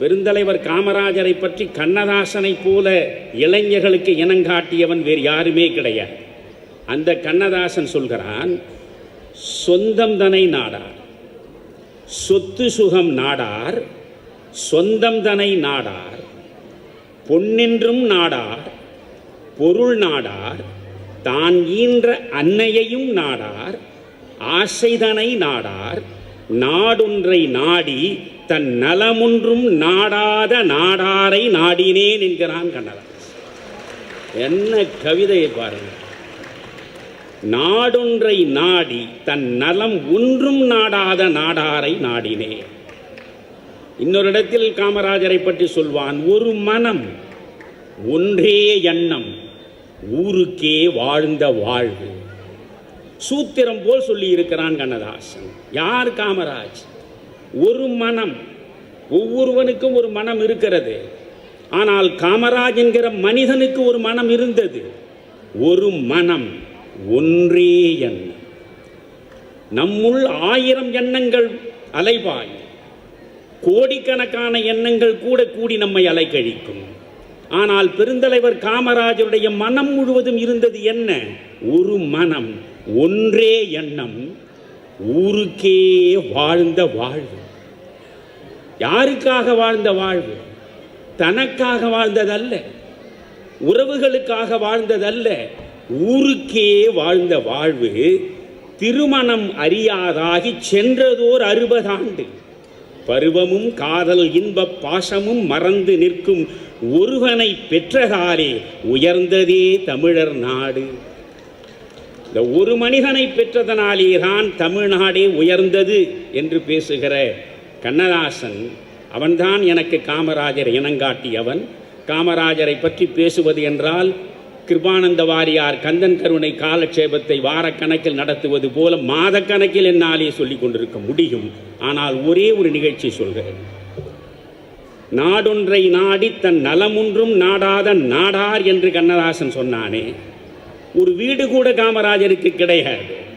பெருந்தலைவர் காமராஜரை பற்றி கண்ணதாசனைப் போல இளைஞர்களுக்கு இனங்காட்டியவன் வேறு யாருமே கிடையாது. அந்த கண்ணதாசன் சொல்கிறான் சொந்தம் தனை நாடார் சொத்து சுகம் நாடார் சொந்தம் தனை நாடார் பொன்னின்றும் நாடார் பொருள் நாடார் தான் ஈன்ற அன்னையையும் நாடார் ஆசைதனை நாடார் நாடொன்றை நாடி தன் நலமுன்றும் நாடாத நாடாரை நாடினேன் என்கிறான் கண்ணதாஸ் என்ன கவிதையை பாருங்கள் நாடொன்றை நாடி தன் நலம் ஒன்றும் நாடாத நாடாரை நாடினேன். இன்னொரு இடத்தில் காமராஜரை பற்றி சொல்வான் ஒரு மனம் ஒன்றே எண்ணம் ஊருக்கே வாழ்ந்த வாழ்வு. சூத்திரம் போல் சொல்லி இருக்கிறான் கண்ணதாசன். யார் காமராஜ்? ஒரு மனம் ஒவ்வொருவனுக்கும் ஒரு மனம் இருக்கிறது. ஆனால் காமராஜ் என்கிற மனிதனுக்கு ஒரு மனம் இருந்தது. ஒரு மனம் ஒன்றே எண்ணம். நம்முள் ஆயிரம் எண்ணங்கள் அலைபாய் கோடிக்கணக்கான எண்ணங்கள் கூட கூடி நம்மை அலைக்கழிக்கும். ஆனால் பெருந்தலைவர் காமராஜருடைய மனம் முழுவதும் இருந்தது என்ன? ஒரு மனம் ஒன்றே எண்ணம். ஊருக்கே வாழ்ந்த வாழ்வு. யாருக்காக வாழ்ந்த வாழ்வு? தனக்காக வாழ்ந்ததல்ல. உறவுகளுக்காக வாழ்ந்ததல்ல. ஊருக்கே வாழ்ந்த வாழ்வு திருமணம் அறியாதாகி சென்றதோர் அறுபதாண்டு பருவமும் காதல் இன்பப் பாசமும் மறந்து நிற்கும் ஒருவனை பெற்றதாலே உயர்ந்ததே தமிழர் நாடு. இந்த ஒரு மனிதனை பெற்றதனாலே தான் தமிழ்நாடே உயர்ந்தது என்று பேசுகிற கண்ணதாசன் அவன்தான் எனக்கு காமராஜர் இனங்காட்டியவன் காமராஜரை பற்றி பேசுவது என்றால் கிருபானந்த வாரியார் கந்தன் கருணை காலட்சேபத்தை வாரக்கணக்கில் நடத்துவது போல மாதக்கணக்கில் என்னாலே சொல்லிக் கொண்டிருக்க முடியும். ஆனால் ஒரே ஒரு நிகழ்ச்சி சொல்கிறேன் நாடொன்றை நாடி தன் நலமொன்றும் நாடாத நாடார் என்று கண்ணதாசன் சொன்னானே ஒரு வீடு கூட காமராஜருக்கு கிடையாது.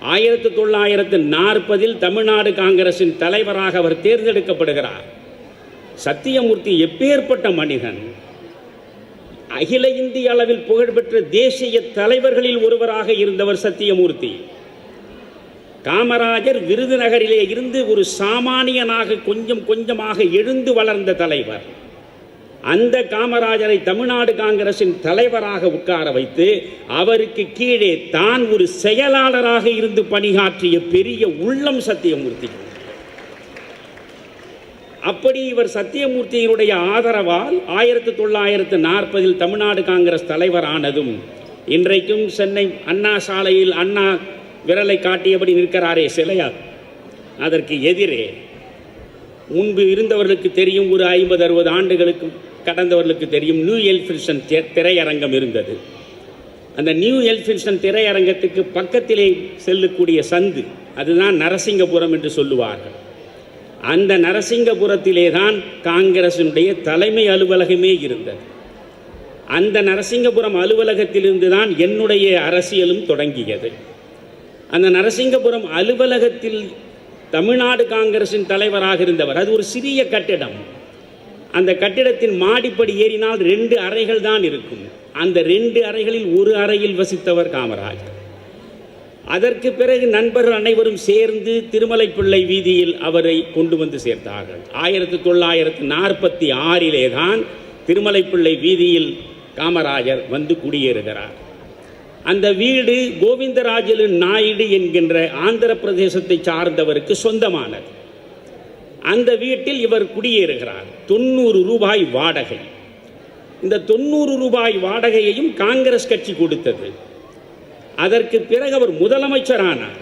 ஆயிரத்தி தொள்ளாயிரத்து நாற்பதில் தமிழ்நாடு காங்கிரசின் தலைவராக அவர் தேர்ந்தெடுக்கப்படுகிறார். சத்தியமூர்த்தி எப்பேற்பட்ட மனிதன்? அகில இந்திய அளவில் புகழ்பெற்ற தேசிய தலைவர்களில் ஒருவராக இருந்தவர் சத்தியமூர்த்தி. காமராஜர் விருதுநகரிலே இருந்து ஒரு சாமானியனாக கொஞ்சம் கொஞ்சமாக எழுந்து வளர்ந்த தலைவர். அந்த காமராஜரை தமிழ்நாடு காங்கிரசின் தலைவராக உட்கார வைத்து அவருக்கு கீழே தான் ஒரு செயலாளராக இருந்து பணியாற்றிய பெரிய உள்ளம் சத்தியமூர்த்தி. அப்படி இவர் சத்தியமூர்த்தியினுடைய ஆதரவால் ஆயிரத்தி தொள்ளாயிரத்து நாற்பதில் தமிழ்நாடு காங்கிரஸ் தலைவரானதும் இன்றைக்கும் சென்னை அண்ணா சாலையில் அண்ணா விரலை காட்டியபடி நிற்கிறாரே சிலையா? அதற்கு எதிரே. முன்பு இருந்தவர்களுக்கு தெரியும் ஒரு ஐம்பது அறுபது ஆண்டுகளுக்கு கடந்தவர்களுக்கு தெரியும் நியூ எல்ஃபில்சன் திரையரங்கம் இருந்தது. அந்த நியூ எல்ஃபில்சன் திரையரங்கத்துக்கு பக்கத்திலே செல்லக்கூடிய சந்து அதுதான் நரசிங்கபுரம் என்று சொல்லுவார்கள். அந்த நரசிங்கபுரத்திலே தான் காங்கிரசினுடைய தலைமை அலுவலகமே இருந்தது. அந்த நரசிங்கபுரம் அலுவலகத்திலிருந்து தான் என்னுடைய அரசியலும் தொடங்கியது. அந்த நரசிங்கபுரம் அலுவலகத்தில் தமிழ்நாடு காங்கிரசின் தலைவராக இருந்தவர். அது ஒரு சிறிய கட்டிடம். அந்த கட்டிடத்தின் மாடிப்படி ஏறினால் ரெண்டு அறைகள் தான் இருக்கும். அந்த ரெண்டு அறைகளில் ஒரு அறையில் வசித்தவர் காமராஜர். அதற்கு பிறகு நண்பர்கள் அனைவரும் சேர்ந்து திருமலைப்பிள்ளை வீதியில் அவரை கொண்டு வந்து சேர்த்தார்கள். ஆயிரத்தி தொள்ளாயிரத்தி நாற்பத்தி ஆறிலே தான் திருமலைப்பிள்ளை வீதியில் காமராஜர் வந்து குடியேறுகிறார். அந்த வீடு கோவிந்தராஜலு நாயுடு என்கின்ற ஆந்திர பிரதேசத்தை சார்ந்தவருக்கு சொந்தமானது. அந்த வீட்டில் இவர் குடியேறுகிறார். தொண்ணூறு ரூபாய் வாடகை. இந்த தொண்ணூறு ரூபாய் வாடகையையும் காங்கிரஸ் கட்சி கொடுத்தது. அதற்கு பிறகு அவர் முதலமைச்சரானார்.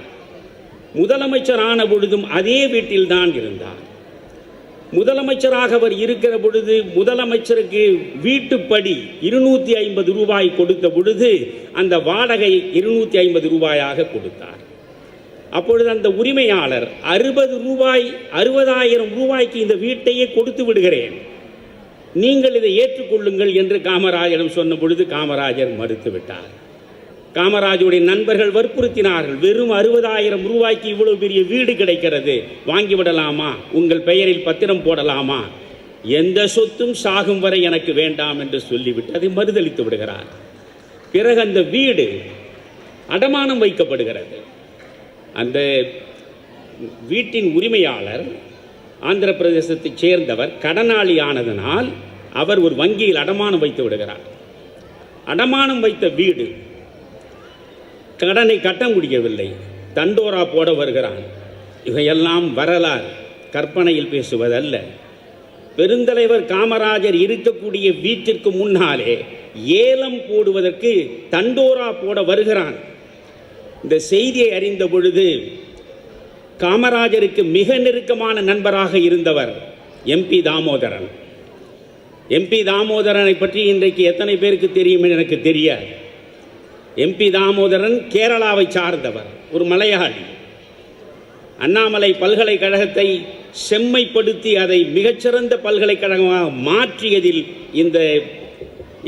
முதலமைச்சரான பொழுதும் அதே வீட்டில்தான் இருந்தார். முதலமைச்சராக அவர் இருக்கிற பொழுது முதலமைச்சருக்கு வீட்டுப்படி இருநூற்றி ஐம்பது ரூபாய் கொடுத்த பொழுது அந்த வாடகை இருநூற்றி ஐம்பது ரூபாயாக கொடுத்தார். அப்பொழுது அந்த உரிமையாளர் அறுபது ரூபாய் அறுபதாயிரம் ரூபாய்க்கு இந்த வீட்டையே கொடுத்து விடுகிறேன். நீங்கள் இதை ஏற்றுக்கொள்ளுங்கள் என்று காமராஜரிடம் சொன்ன பொழுது காமராஜர் மறுத்து விட்டார். நண்பர்கள் வற்புறுத்தினார்கள். வெறும் அறுபதாயிரம் ரூபாய்க்கு இவ்வளவு பெரிய வீடு கிடைக்கிறது. வாங்கி விடலாமா? உங்கள் பெயரில் பத்திரம் போடலாமா? எந்த சொத்தும் சாகும் வரை எனக்கு வேண்டாம் என்று சொல்லிவிட்டு அதை மறுதளித்து விடுகிறார். பிறகு அந்த வீடு அடமானம் வைக்கப்படுகிறது. அந்த வீட்டின் உரிமையாளர் ஆந்திர பிரதேசத்தைச் சேர்ந்தவர் கடனாளி ஆனதனால் அவர் ஒரு வங்கியில் அடமானம் வைத்து விடுகிறார். அடமானம் வைத்த வீடு கடனை கட்ட முடியவில்லை. தண்டோரா போட வருகிறான். இவையெல்லாம் வரலாறு. கற்பனையில் பேசுவதல்ல. பெருந்தலைவர் காமராஜர் இருக்கக்கூடிய வீட்டிற்கு முன்னாலே ஏலம் போடுவதற்கு தண்டோரா போட வருகிறான். இந்த செய்தியை அறிந்த பொழுது காமராஜருக்கு மிக நெருக்கமான நண்பராக இருந்தவர் எம்பி தாமோதரன். எம்பி தாமோதரனை பற்றி இன்றைக்கு எத்தனை பேருக்கு தெரியும் எனக்கு தெரியாது. எம்பி தாமோதரன் கேரளாவை சார்ந்தவர் ஒரு மலையாளி. அண்ணாமலை பல்கலைக்கழகத்தை செம்மைப்படுத்தி அதை மிகச்சிறந்த பல்கலைக்கழகமாக மாற்றியதில் இந்த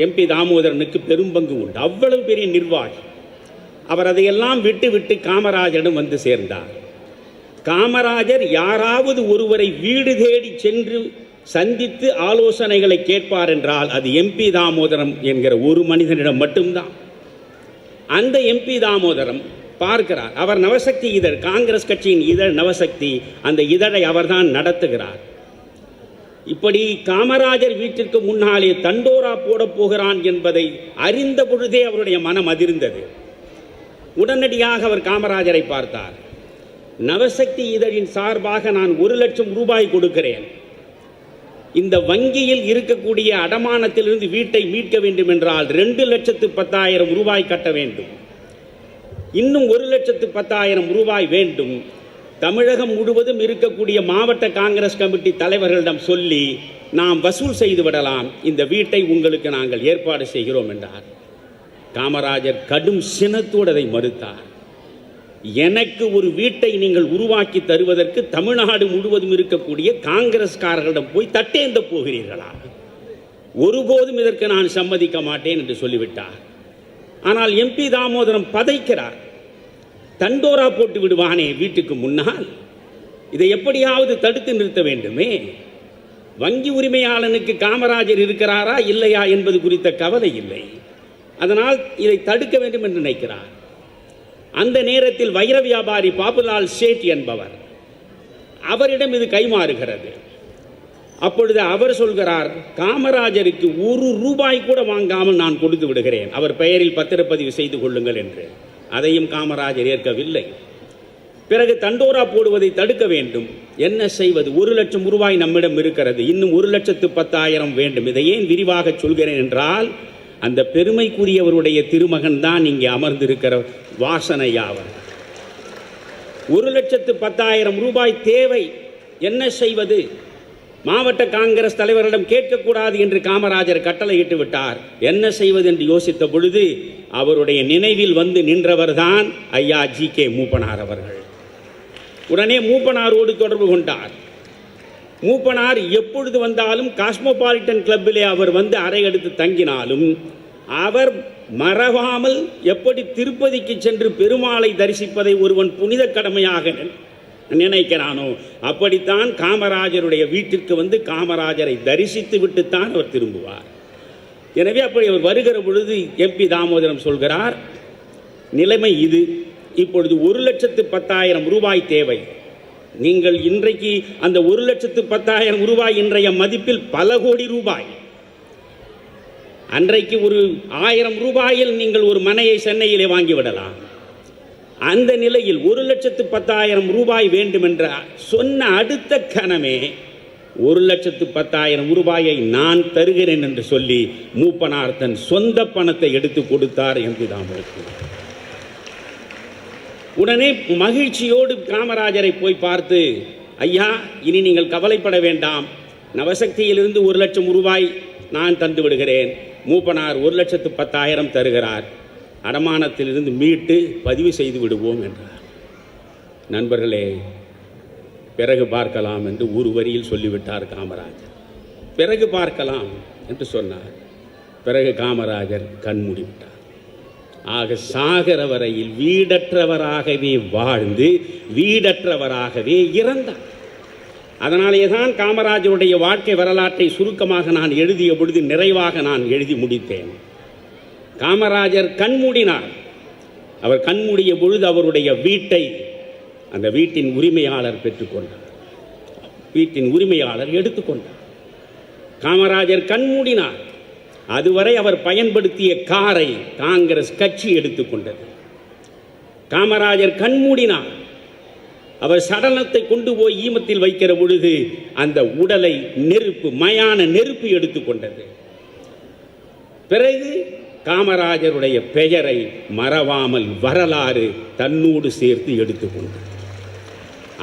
எம்பி தாமோதரனுக்கு பெரும்பங்கு உண்டு. அவ்வளவு பெரிய நிர்வாகி. அவர் அதையெல்லாம் விட்டு விட்டு காமராஜரிடம் வந்து சேர்ந்தார். காமராஜர் யாராவது ஒருவரை வீடு தேடி சென்று சந்தித்து ஆலோசனைகளை கேட்பார் என்றால் அது எம்பி தாமோதரம் என்கிற ஒரு மனிதனிடம் மட்டும்தான். அந்த எம்பி தாமோதரம் பார்க்கிறார் அவர் நவசக்தி இதழ் காங்கிரஸ் கட்சியின் இதழ் நவசக்தி அந்த இதழை அவர்தான் நடத்துகிறார். இப்படி காமராஜர் வீட்டிற்கு முன்னாலே தண்டோரா போடப் போகிறான் என்பதை அறிந்த பொழுதே அவருடைய மனம் அதிர்ந்தது. உடனடியாக அவர் காமராஜரை பார்த்தார். நவசக்தி இதழின் சார்பாக நான் ஒரு லட்சம் ரூபாய் கொடுக்கிறேன். இந்த வங்கியில் இருக்கக்கூடிய அடமானத்திலிருந்து வீட்டை மீட்க வேண்டும் என்றால் ரெண்டு லட்சத்து பத்தாயிரம் ரூபாய் கட்ட வேண்டும். இன்னும் ஒரு லட்சத்து பத்தாயிரம் ரூபாய் வேண்டும். தமிழகம் முழுவதும் இருக்கக்கூடிய மாவட்ட காங்கிரஸ் கமிட்டி தலைவர்களிடம் சொல்லி நாம் வசூல் செய்து விடலாம். இந்த வீட்டை உங்களுக்கு நாங்கள் ஏற்பாடு செய்கிறோம் என்றார். காமராஜர் கடும் சினத்தோடு அதை மறுத்தார். எனக்கு ஒரு வீட்டை நீங்கள் உருவாக்கி தருவதற்கு தமிழ்நாடு முழுவதும் இருக்கக்கூடிய காங்கிரஸ்காரர்களிடம் போய் தட்டேந்த போகிறீர்களா? ஒருபோதும் இதற்கு நான் சம்மதிக்க மாட்டேன் என்று சொல்லிவிட்டார். ஆனால் எம்பி தாமோதரம் பதைக்கிறார். தண்டோரா போட்டு விடுவானே வீட்டுக்கு முன்னால்? இதை எப்படியாவது தடுத்து நிறுத்த வேண்டுமே? வங்கி உரிமையாளனுக்கு காமராஜர் இருக்கிறாரா இல்லையா என்பது குறித்த கவலை இல்லை. அதனால் இதை தடுக்க வேண்டும் என்று நினைக்கிறார். அந்த நேரத்தில் வைர வியாபாரி பாபுலால் சேட் என்பவர். அவரிடம் இது கைமாறுகிறது. அப்பொழுது அவர் சொல்கிறார் காமராஜருக்கு ஒரு ரூபாய் கூட வாங்காமல் நான் கொடுத்து விடுகிறேன். அவர் பெயரில் பத்திரப்பதிவு செய்து கொள்ளுங்கள் என்று. அதையும் காமராஜர் ஏற்கவில்லை. பிறகு தண்டோரா போடுவதை தடுக்க வேண்டும். என்ன செய்வது? ஒரு லட்சம் ரூபாய் நம்மிடம் இருக்கிறது. இன்னும் ஒரு லட்சத்து பத்தாயிரம் வேண்டும். இதை ஏன் விரிவாக சொல்கிறேன் என்றால் அந்த பெருமைக்குரியவருடைய திருமகன் தான் இங்கே அமர்ந்திருக்கிற வாசனையாவர் ஒரு லட்சத்து பத்தாயிரம் ரூபாய் தேவை. என்ன செய்வது? மாவட்ட காங்கிரஸ் தலைவரிடம் கேட்கக்கூடாது என்று காமராஜர் கட்டளையிட்டு விட்டார். என்ன செய்வது என்று யோசித்த பொழுது அவருடைய நினைவில் வந்து நின்றவர்தான் ஐயா ஜி கே மூப்பனார் அவர்கள். உடனே மூப்பனாரோடு தொடர்பு கொண்டார். மூப்பனார் எப்பொழுது வந்தாலும் காஸ்மோபாலிட்டன் கிளப்பிலே அவர் வந்து அறை எடுத்து தங்கினாலும் அவர் மறவாமல் எப்படி திருப்பதிக்கு சென்று பெருமாளை தரிசிப்பதை ஒருவன் புனித கடமையாக நினைக்கிறானோ அப்படித்தான் காமராஜருடைய வீட்டிற்கு வந்து காமராஜரை தரிசித்து விட்டுத்தான் அவர் திரும்புவார். எனவே அப்படி அவர் வருகிற பொழுது எம்பி தாமோதரம் சொல்கிறார் நிலைமை இது. இப்பொழுது ஒரு லட்சத்து பத்தாயிரம் ரூபாய் தேவை. நீங்கள் இன்றைக்கு அந்த ஒரு லட்சத்து பத்தாயிரம் ரூபாய் இன்றைய மதிப்பில் பல கோடி ரூபாய். அன்றைக்கு ஒரு ஆயிரம் ரூபாயில் நீங்கள் ஒரு மனையை சென்னையிலே வாங்கிவிடலாம். அந்த நிலையில் ஒரு லட்சத்து பத்தாயிரம் ரூபாய் வேண்டும் என்ற சொன்ன அடுத்த கணமே ஒரு லட்சத்து பத்தாயிரம் ரூபாயை நான் தருகிறேன் என்று சொல்லி மூப்பனார் தன் சொந்த பணத்தை எடுத்து கொடுத்தார் என்று தாமருக்கு உடனே மகிழ்ச்சியோடு காமராஜரை போய் பார்த்து ஐயா இனி நீங்கள் கவலைப்பட வேண்டாம். நவசக்தியிலிருந்து ஒரு லட்சம் ரூபாய் நான் தந்து விடுகிறேன். மூப்பனார் ஒரு லட்சத்து பத்தாயிரம் தருகிறார். அடமானத்திலிருந்து மீட்டு பதிவு செய்து விடுவோம் என்றார். நண்பர்களே பிறகு பார்க்கலாம் என்று ஒரு வரியில் சொல்லிவிட்டார் காமராஜர். பிறகு பார்க்கலாம் என்று சொன்னார். பிறகு காமராஜர் கண் மூடிவிட்டார். ஆக சாகர வரையில் வீடற்றவராகவே வாழ்ந்து வீடற்றவராகவே இறந்தார். அதனாலே தான் காமராஜருடைய வாழ்க்கை வரலாற்றை சுருக்கமாக நான் எழுதிய பொழுது நிறைவாக நான் எழுதி முடித்தேன். காமராஜர் கண்மூடினார் அவர் கண்மூடிய பொழுது அவருடைய வீட்டை அந்த வீட்டின் உரிமையாளர் பெற்றுக்கொண்டார். வீட்டின் உரிமையாளர் எடுத்துக்கொண்டார். காமராஜர் கண்மூடினார் அதுவரை அவர் பயன்படுத்திய காரை காங்கிரஸ் கட்சி எடுத்துக்கொண்டது காமராஜர் கண்மூடினார் அவர் சடலத்தை கொண்டு போய் ஈமத்தில் வைக்கிற பொழுது அந்த உடலை நெருப்பு மயான நெருப்பு எடுத்துக்கொண்டது பிறகு காமராஜருடைய பெயரை மறவாமல் வரலாறு தன்னோடு சேர்த்து எடுத்துக்கொண்டது